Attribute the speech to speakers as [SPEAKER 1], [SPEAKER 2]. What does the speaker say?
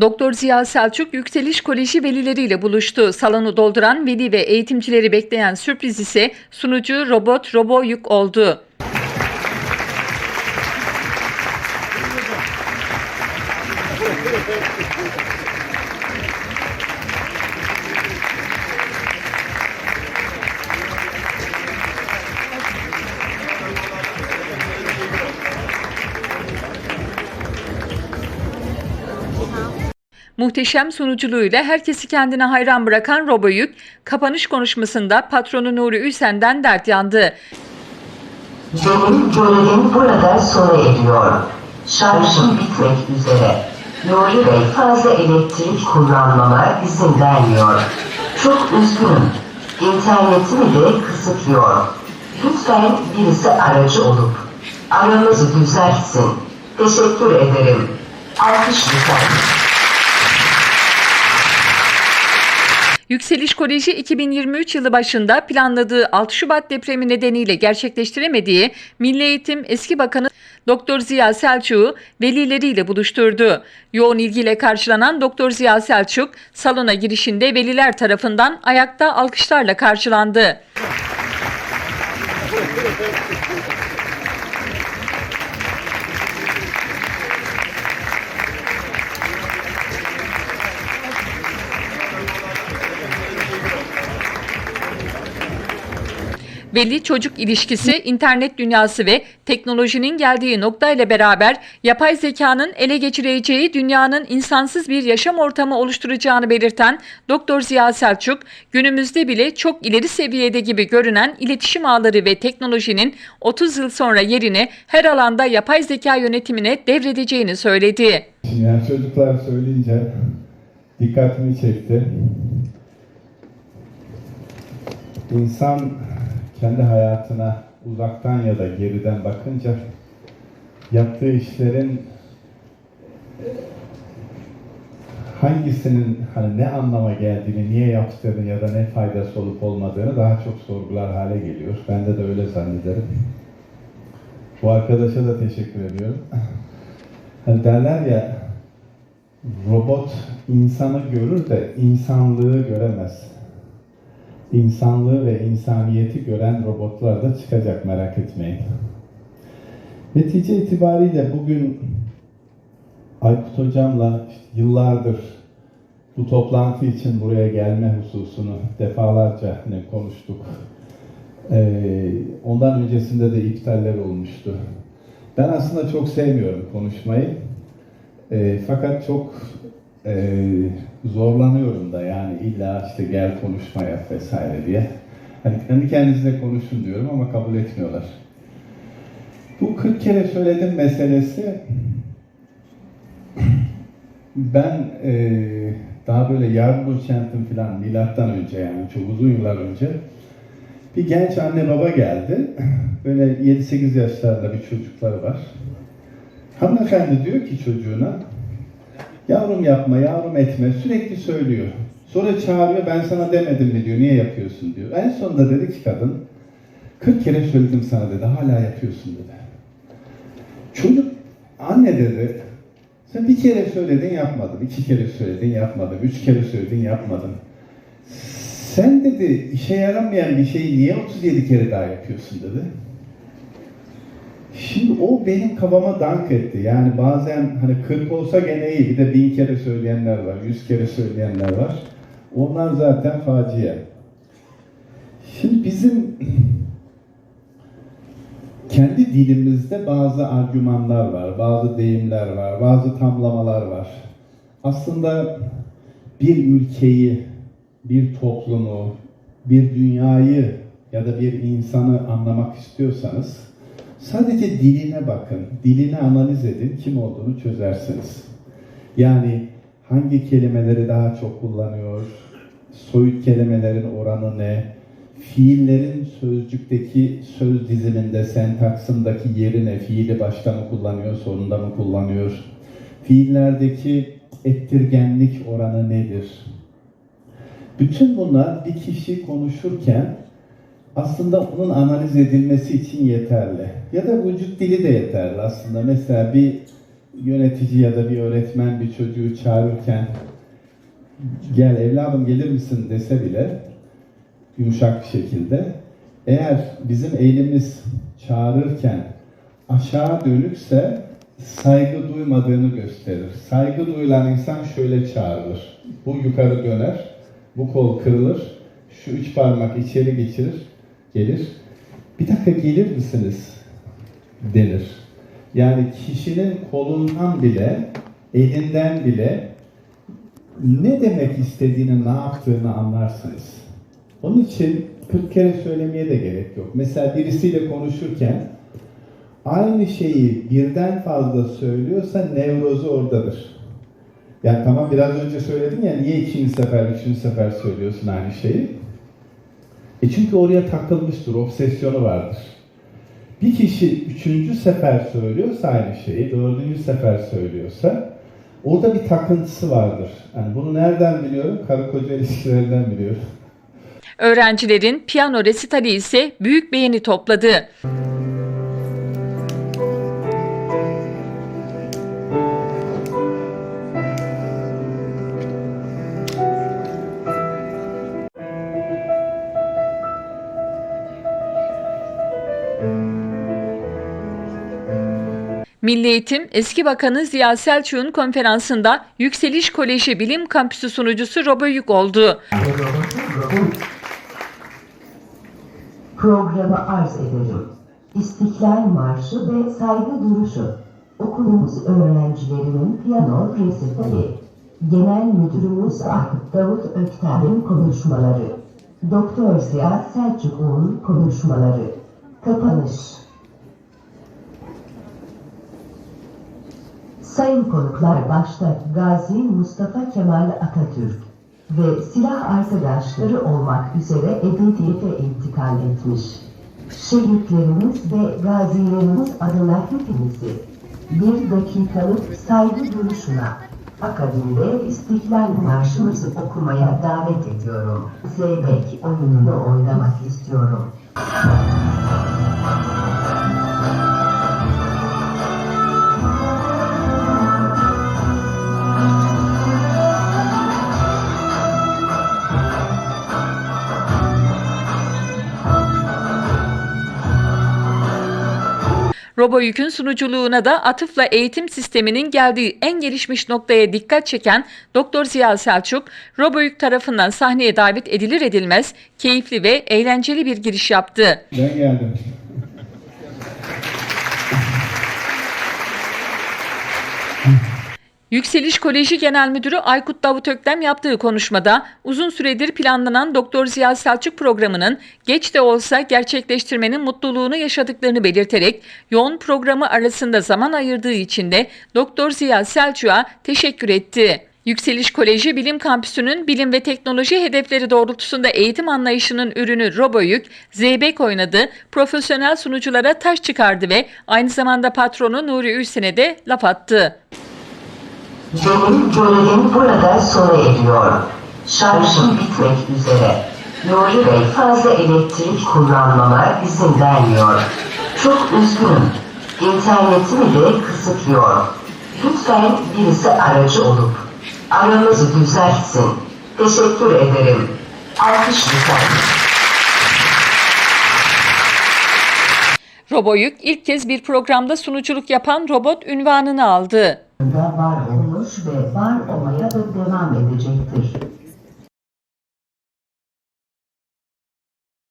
[SPEAKER 1] Doktor Ziya Selçuk Yükseliş Koleji velileriyle buluştu. Salonu dolduran veli ve eğitimcileri bekleyen sürpriz ise sunucu robot Robo Yük oldu. Muhteşem sunuculuğuyla herkesi kendine hayran bırakan Roboyük, kapanış konuşmasında patronu Nuri Ülsen'den dert yandı.
[SPEAKER 2] Benim görevim burada sona eriyor. Şarjım bitmek üzere. Nuri Bey fazla elektrik kullanmama izin vermiyor. Çok üzgünüm. İnternetimi de kısıtlıyor. Lütfen birisi aracı olup aramızı düzeltsin. Teşekkür ederim. Alkış lütfen.
[SPEAKER 1] Yükseliş Koleji 2023 yılı başında planladığı 6 Şubat depremi nedeniyle gerçekleştiremediği Milli Eğitim Eski Bakanı Doktor Ziya Selçuk'u velileriyle buluşturdu. Yoğun ilgiyle karşılanan Doktor Ziya Selçuk salona girişinde veliler tarafından ayakta alkışlarla karşılandı. Veli çocuk ilişkisi, internet dünyası ve teknolojinin geldiği noktayla beraber yapay zekanın ele geçireceği dünyanın insansız bir yaşam ortamı oluşturacağını belirten Doktor Ziya Selçuk, günümüzde bile çok ileri seviyede gibi görünen iletişim ağları ve teknolojinin 30 yıl sonra yerini her alanda yapay zeka yönetimine devredeceğini söyledi.
[SPEAKER 3] Yani çocuklar söyleyince dikkatimi çekti. İnsan kendi hayatına uzaktan ya da geriden bakınca yaptığı işlerin hangisinin hani ne anlama geldiğini, niye yaptığını ya da ne faydası olup olmadığını daha çok sorgular hale geliyor. Bende de öyle zannederim. Bu arkadaşa da teşekkür ediyorum. Hani derler ya robot insanı görür de insanlığı göremez. İnsanlığı ve insaniyeti gören robotlar da çıkacak merak etmeyin. Netice itibariyle bugün Aykut Hocam'la yıllardır bu toplantı için buraya gelme hususunu defalarca hani konuştuk. Ee, ondan öncesinde de iptaller olmuştu. Ben aslında çok sevmiyorum konuşmayı. E, fakat çok e, zorlanıyorum da yani illa işte gel konuşma yap vesaire diye. Hani kendi kendinize konuşun diyorum ama kabul etmiyorlar. Bu 40 kere söyledim meselesi ben e, daha böyle Yardburgent'in falan milattan önce yani çok uzun yıllar önce bir genç anne baba geldi. Böyle 7-8 yaşlarında bir çocukları var. Hanımefendi diyor ki çocuğuna, yavrum yapma, yavrum etme, sürekli söylüyor. Sonra çağırıyor, ben sana demedim mi diyor, niye yapıyorsun diyor. En sonunda dedi ki kadın, 40 kere söyledim sana dedi, hala yapıyorsun dedi. Çocuk, anne dedi, sen bir kere söyledin yapmadın, iki kere söyledin yapmadın, üç kere söyledin yapmadın. Sen dedi işe yaramayan bir şeyi niye 37 kere daha yapıyorsun dedi. Şimdi o benim kafama dank etti. Yani bazen hani 40 olsa gene iyi. Bir de bin kere söyleyenler var, yüz kere söyleyenler var. Onlar zaten facia. Şimdi bizim kendi dilimizde bazı argümanlar var, bazı deyimler var, bazı tamlamalar var. Aslında bir ülkeyi, bir toplumu, bir dünyayı ya da bir insanı anlamak istiyorsanız sadece diline bakın, dilini analiz edin, kim olduğunu çözersiniz. Yani hangi kelimeleri daha çok kullanıyor, soyut kelimelerin oranı ne, fiillerin sözcükteki söz diziminde, sentaksındaki yeri ne, fiili başta mı kullanıyor, sonunda mı kullanıyor, fiillerdeki ettirgenlik oranı nedir, bütün bunlar bir kişi konuşurken aslında onun analiz edilmesi için yeterli. Ya da vücut dili de yeterli aslında. Mesela bir yönetici ya da bir öğretmen bir çocuğu çağırırken gel evladım gelir misin dese bile yumuşak bir şekilde eğer bizim elimiz çağırırken aşağı dönükse saygı duymadığını gösterir. Saygı duyulan insan şöyle çağrılır. Bu yukarı döner, bu kol kırılır, şu üç parmak içeri geçirir, gelir. Bir dakika gelir misiniz? denir. Yani kişinin kolundan bile, elinden bile ne demek istediğini, ne yaptığını anlarsınız. Onun için 40 kere söylemeye de gerek yok. Mesela birisiyle konuşurken aynı şeyi birden fazla söylüyorsa nevrozu oradadır. Yani tamam biraz önce söyledin ya niye ikinci sefer, üçüncü sefer söylüyorsun aynı şeyi? E çünkü oraya takılmıştır, obsesyonu vardır. Bir kişi üçüncü sefer söylüyorsa aynı şeyi, dördüncü sefer söylüyorsa orada bir takıntısı vardır. Yani bunu nereden biliyorum? Karı koca ilişkilerinden biliyorum.
[SPEAKER 1] Öğrencilerin piyano resitali ise büyük beğeni topladı. Milli Eğitim eski Bakanı Ziya Selçuk'un konferansında Yükseliş Koleji Bilim Kampüsü sunucusu Robo Yük oldu.
[SPEAKER 2] Programı arz ederim. İstiklal Marşı ve Saygı Duruşu. Okulumuz öğrencilerinin piyano resitali. Genel Müdürümüz Ahmet Davut Ökten'in konuşmaları. Doktor Ziya Selçuk'un konuşmaları. Kapanış. Sayın konuklar başta Gazi Mustafa Kemal Atatürk ve silah arkadaşları olmak üzere ebediyete intikal etmiş. Şehitlerimiz ve gazilerimiz adına hepinizi bir dakikalık saygı duruşuna akabinde İstiklal Marşımızı okumaya davet ediyorum. Zeybek oyununu oynamak istiyorum.
[SPEAKER 1] Roboyük'ün sunuculuğuna da atıfla eğitim sisteminin geldiği en gelişmiş noktaya dikkat çeken Doktor Ziya Selçuk, Roboyük tarafından sahneye davet edilir edilmez keyifli ve eğlenceli bir giriş yaptı.
[SPEAKER 3] Ben geldim.
[SPEAKER 1] Yükseliş Koleji Genel Müdürü Aykut Davut Öktem yaptığı konuşmada uzun süredir planlanan Doktor Ziya Selçuk programının geç de olsa gerçekleştirmenin mutluluğunu yaşadıklarını belirterek yoğun programı arasında zaman ayırdığı için de Doktor Ziya Selçuk'a teşekkür etti. Yükseliş Koleji Bilim Kampüsü'nün bilim ve teknoloji hedefleri doğrultusunda eğitim anlayışının ürünü Roboyük, Zeybek oynadı, profesyonel sunuculara taş çıkardı ve aynı zamanda patronu Nuri Ülsen'e de laf attı.
[SPEAKER 2] Benim görevim burada sona eriyor. Şarjım bitmek üzere. Nuri Bey fazla elektrik kullanmama izin vermiyor. Çok üzgünüm. İnternetimi de kısıtlıyor. Lütfen birisi aracı olup aramızı düzeltsin. Teşekkür ederim. Alkış lütfen.
[SPEAKER 1] Roboyük ilk kez bir programda sunuculuk yapan robot ünvanını aldı.
[SPEAKER 2] Da var olmuş ve var olmaya da devam edecektir.